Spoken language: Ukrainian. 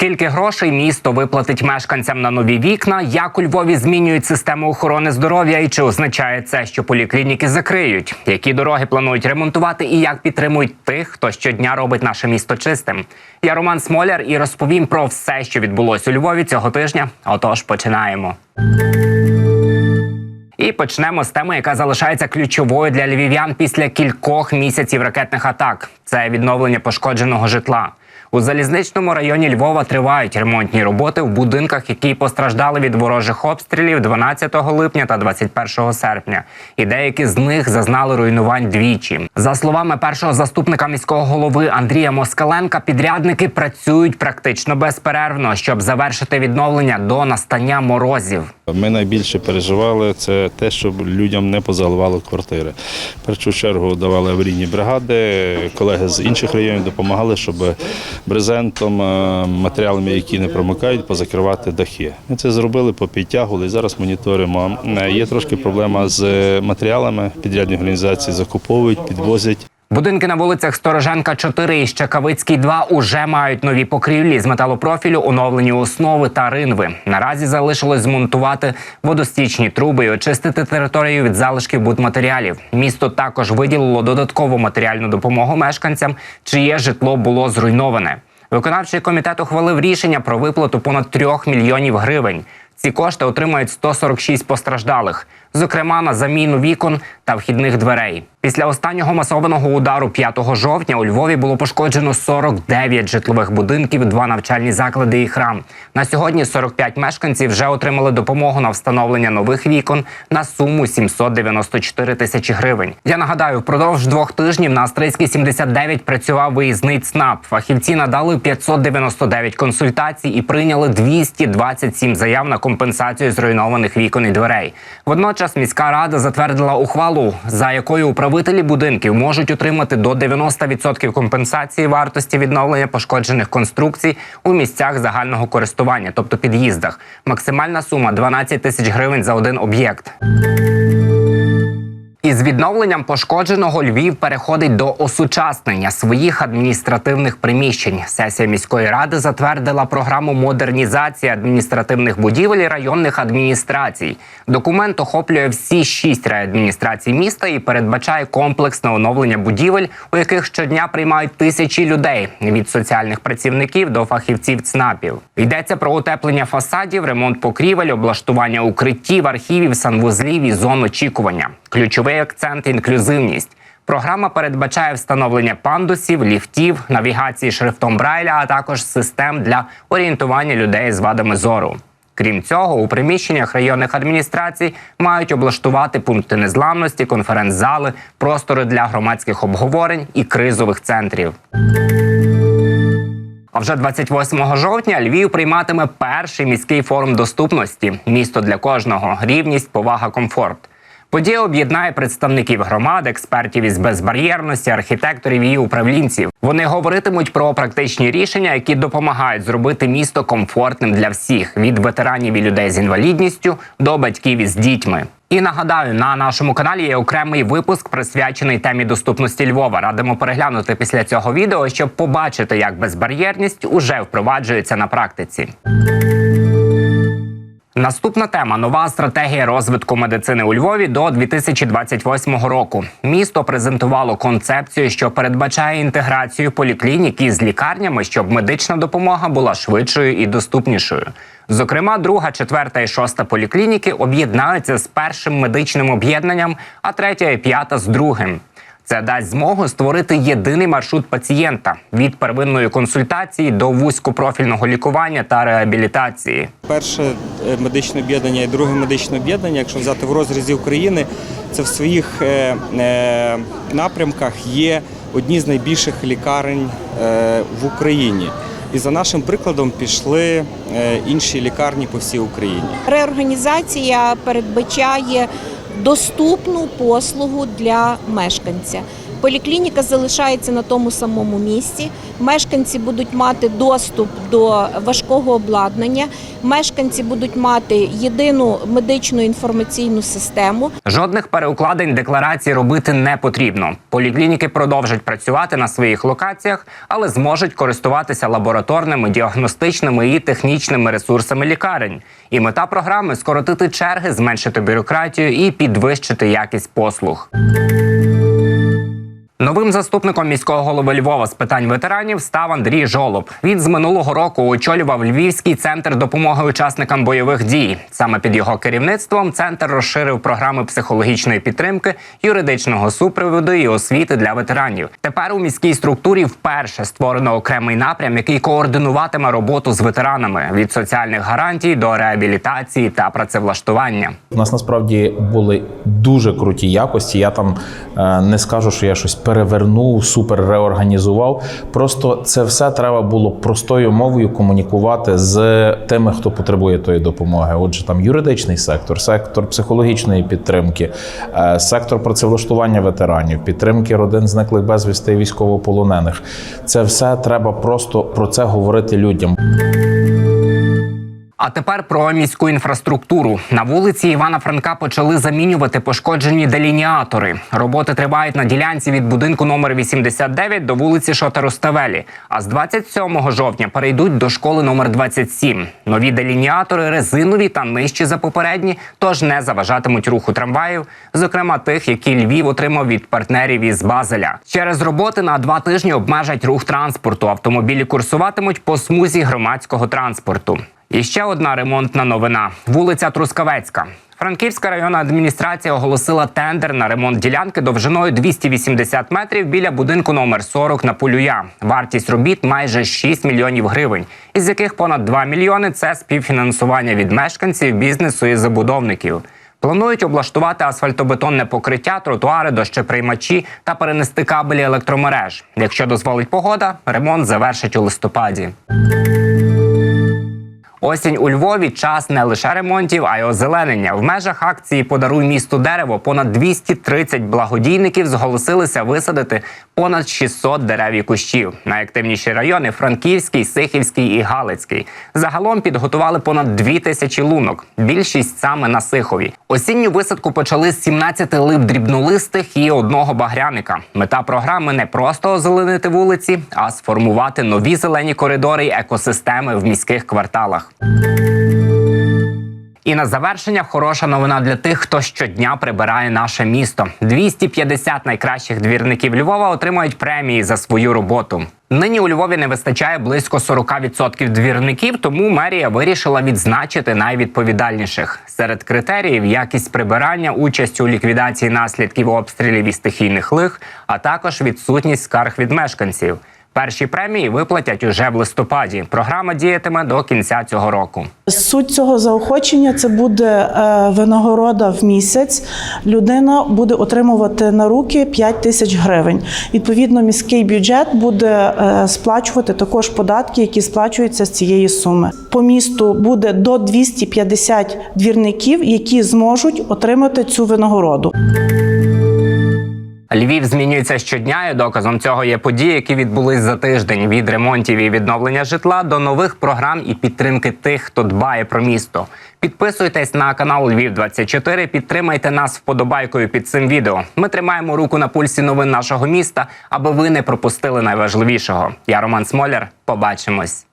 Скільки грошей місто виплатить мешканцям на нові вікна? Як у Львові змінюють систему охорони здоров'я? І чи означає це, що поліклініки закриють? Які дороги планують ремонтувати і як підтримують тих, хто щодня робить наше місто чистим? Я Роман Смоляр і розповім про все, що відбулось у Львові цього тижня. Отож, починаємо. І почнемо з теми, яка залишається ключовою для львів'ян після кількох місяців ракетних атак. Це відновлення пошкодженого житла. У залізничному районі Львова тривають ремонтні роботи в будинках, які постраждали від ворожих обстрілів 12 липня та 21 серпня. І деякі з них зазнали руйнувань двічі. За словами першого заступника міського голови Андрія Москаленка, підрядники працюють практично безперервно, щоб завершити відновлення до настання морозів. Ми найбільше переживали це те, щоб людям не позаливало квартири. В першу чергу давали аварійні бригади, колеги з інших районів допомагали, щоб брезентом, е, матеріалами, які не промикають, позакривати дахи. Ми це зробили, попідтягували зараз моніторимо. Е, Є трошки проблема з матеріалами. Підрядні організації закуповують, підвозять. Будинки на вулицях Стороженка 4 і Щекавицький 2 уже мають нові покрівлі з металопрофілю, оновлені основи та ринви. Наразі залишилось змонтувати водостічні труби і очистити територію від залишків будматеріалів. Місто також виділило додаткову матеріальну допомогу мешканцям, чиє житло було зруйноване. Виконавчий комітет ухвалив рішення про виплату понад 3 мільйонів гривень. Ці кошти отримають 146 постраждалих, зокрема на заміну вікон та вхідних дверей. Після останнього масованого удару 5 жовтня у Львові було пошкоджено 49 житлових будинків, два навчальні заклади і храм. На сьогодні 45 мешканців вже отримали допомогу на встановлення нових вікон на суму 794 тисячі гривень. Я нагадаю, впродовж двох тижнів на Астрийській 79 працював виїзний ЦНАП. Фахівці надали 599 консультацій і прийняли 227 заяв на компенсацію зруйнованих вікон і дверей. Водночас міська рада затвердила ухвалу, за якою управителі будинків можуть отримати до 90% компенсації вартості відновлення пошкоджених конструкцій у місцях загального користування, тобто під'їздах. Максимальна сума 12 тисяч гривень за один об'єкт. Із відновленням пошкодженого Львів переходить до осучаснення своїх адміністративних приміщень. Сесія міської ради затвердила програму модернізації адміністративних будівель районних адміністрацій. Документ охоплює всі шість райадміністрацій міста і передбачає комплексне оновлення будівель, у яких щодня приймають тисячі людей від соціальних працівників до фахівців ЦНАПів. Йдеться про утеплення фасадів, ремонт покрівель, облаштування укриттів, архівів, санвузлів і зон очікування. Ключовий акцент інклюзивність. Програма передбачає встановлення пандусів, ліфтів, навігації шрифтом Брайля, а також систем для орієнтування людей з вадами зору. Крім цього, у приміщеннях районних адміністрацій мають облаштувати пункти незламності, конференц-зали, простори для громадських обговорень і кризових центрів. А вже 28 жовтня Львів прийматиме перший міський форум доступності місто для кожного, рівність, повага, комфорт. Подія об'єднає представників громад, експертів із безбар'єрності, архітекторів і управлінців. Вони говоритимуть про практичні рішення, які допомагають зробити місто комфортним для всіх від ветеранів і людей з інвалідністю до батьків із дітьми. І нагадаю, на нашому каналі є окремий випуск присвячений темі доступності Львова. Радимо переглянути після цього відео, щоб побачити, як безбар'єрність уже впроваджується на практиці. Наступна тема нова стратегія розвитку медицини у Львові до 2028 року. Місто презентувало концепцію, що передбачає інтеграцію поліклінік із лікарнями, щоб медична допомога була швидшою і доступнішою. Зокрема, друга, четверта і шоста поліклініки об'єднаються з першим медичним об'єднанням, а третя і п'ята з другим. Це дасть змогу створити єдиний маршрут пацієнта від первинної консультації до вузькопрофільного лікування та реабілітації. Перше е, медичне об'єднання і друге медичне об'єднання, якщо взяти в розрізі України, це в своїх е, е, напрямках є одні з найбільших лікарень в Україні. І за нашим прикладом пішли інші лікарні по всій Україні. Реорганізація передбачає доступну послугу для мешканця. Поліклініка залишається на тому самому місці. Мешканці будуть мати доступ до важкого обладнання. Мешканці будуть мати єдину медичну інформаційну систему. Жодних переукладень декларації робити не потрібно. Поліклініки продовжать працювати на своїх локаціях, але зможуть користуватися лабораторними, діагностичними і технічними ресурсами лікарень. І мета програми скоротити черги, зменшити бюрократію і підвищити якість послуг. Новим заступником міського голови Львова з питань ветеранів став Андрій Жолоб. Він з минулого року очолював Львівський центр допомоги учасникам бойових дій. Саме під його керівництвом центр розширив програми психологічної підтримки, юридичного супроводу і освіти для ветеранів. Тепер у міській структурі вперше створено окремий напрям, який координуватиме роботу з ветеранами від соціальних гарантій до реабілітації та працевлаштування. У нас насправді були дуже круті якості. Я там е, не скажу, що я щось перевернув, супер реорганізував. Просто це все треба було простою мовою комунікувати з тими, хто потребує тої допомоги. Отже, там юридичний сектор, сектор психологічної підтримки, е, сектор працевлаштування ветеранів, підтримки родин зниклих безвісти і військовополонених. Це все треба просто про це говорити людям. А тепер про міську інфраструктуру. На вулиці Івана Франка почали замінювати пошкоджені делініатори. Роботи тривають на ділянці від будинку номер 89 до вулиці Шотероставелі. А з 27 жовтня перейдуть до школи номер 27. Нові делініатори резинові та нижчі за попередні, тож не заважатимуть руху трамваїв, зокрема тих, які Львів отримав від партнерів із Базеля. Через роботи на два тижні обмежать рух транспорту. Автомобілі курсуватимуть по смузі громадського транспорту. І ще одна ремонтна новина: вулиця Трускавецька. Франківська районна адміністрація оголосила тендер на ремонт ділянки довжиною 280 метрів біля будинку номер 40 на Полюя. Вартість робіт майже 6 мільйонів гривень, із яких понад 2 мільйони це співфінансування від мешканців, бізнесу і забудовників. Планують облаштувати асфальтобетонне покриття, тротуари, дощеприймачі та перенести кабелі електромереж. Якщо дозволить погода, ремонт завершить у листопаді. Осінь у Львові час не лише ремонтів, а й озеленення. В межах акції Подаруй місту дерево понад 230 благодійників зголосилися висадити понад 600 дерев і кущів. Найактивніші райони Франківський, Сихівський і Галицький. Загалом підготували понад 2 тисячі лунок. Більшість саме на Сихові. Осінню висадку почали з 17 лип дрібнолистих і одного багряника. Мета програми не просто озеленити вулиці, а сформувати нові зелені коридори й екосистеми в міських кварталах. І на завершення хороша новина для тих, хто щодня прибирає наше місто. 250 найкращих двірників Львова отримають премії за свою роботу. Нині у Львові не вистачає близько 40% двірників, тому мерія вирішила відзначити найвідповідальніших. Серед критеріїв якість прибирання, участь у ліквідації наслідків обстрілів і стихійних лих, а також відсутність скарг від мешканців. Перші премії виплатять уже в листопаді. Програма діятиме до кінця цього року. Суть цього заохочення це буде е, винагорода в місяць. Людина буде отримувати на руки 5 тисяч гривень. Відповідно, міський бюджет буде е, сплачувати також податки, які сплачуються з цієї суми. По місту буде до 250 двірників, які зможуть отримати цю винагороду. Львів змінюється щодня, і доказом цього є події, які відбулись за тиждень від ремонтів і відновлення житла до нових програм і підтримки тих, хто дбає про місто. Підписуйтесь на канал Львів 24 Підтримайте нас вподобайкою під цим відео. Ми тримаємо руку на пульсі новин нашого міста, аби ви не пропустили найважливішого. Я Роман Смоляр. Побачимось.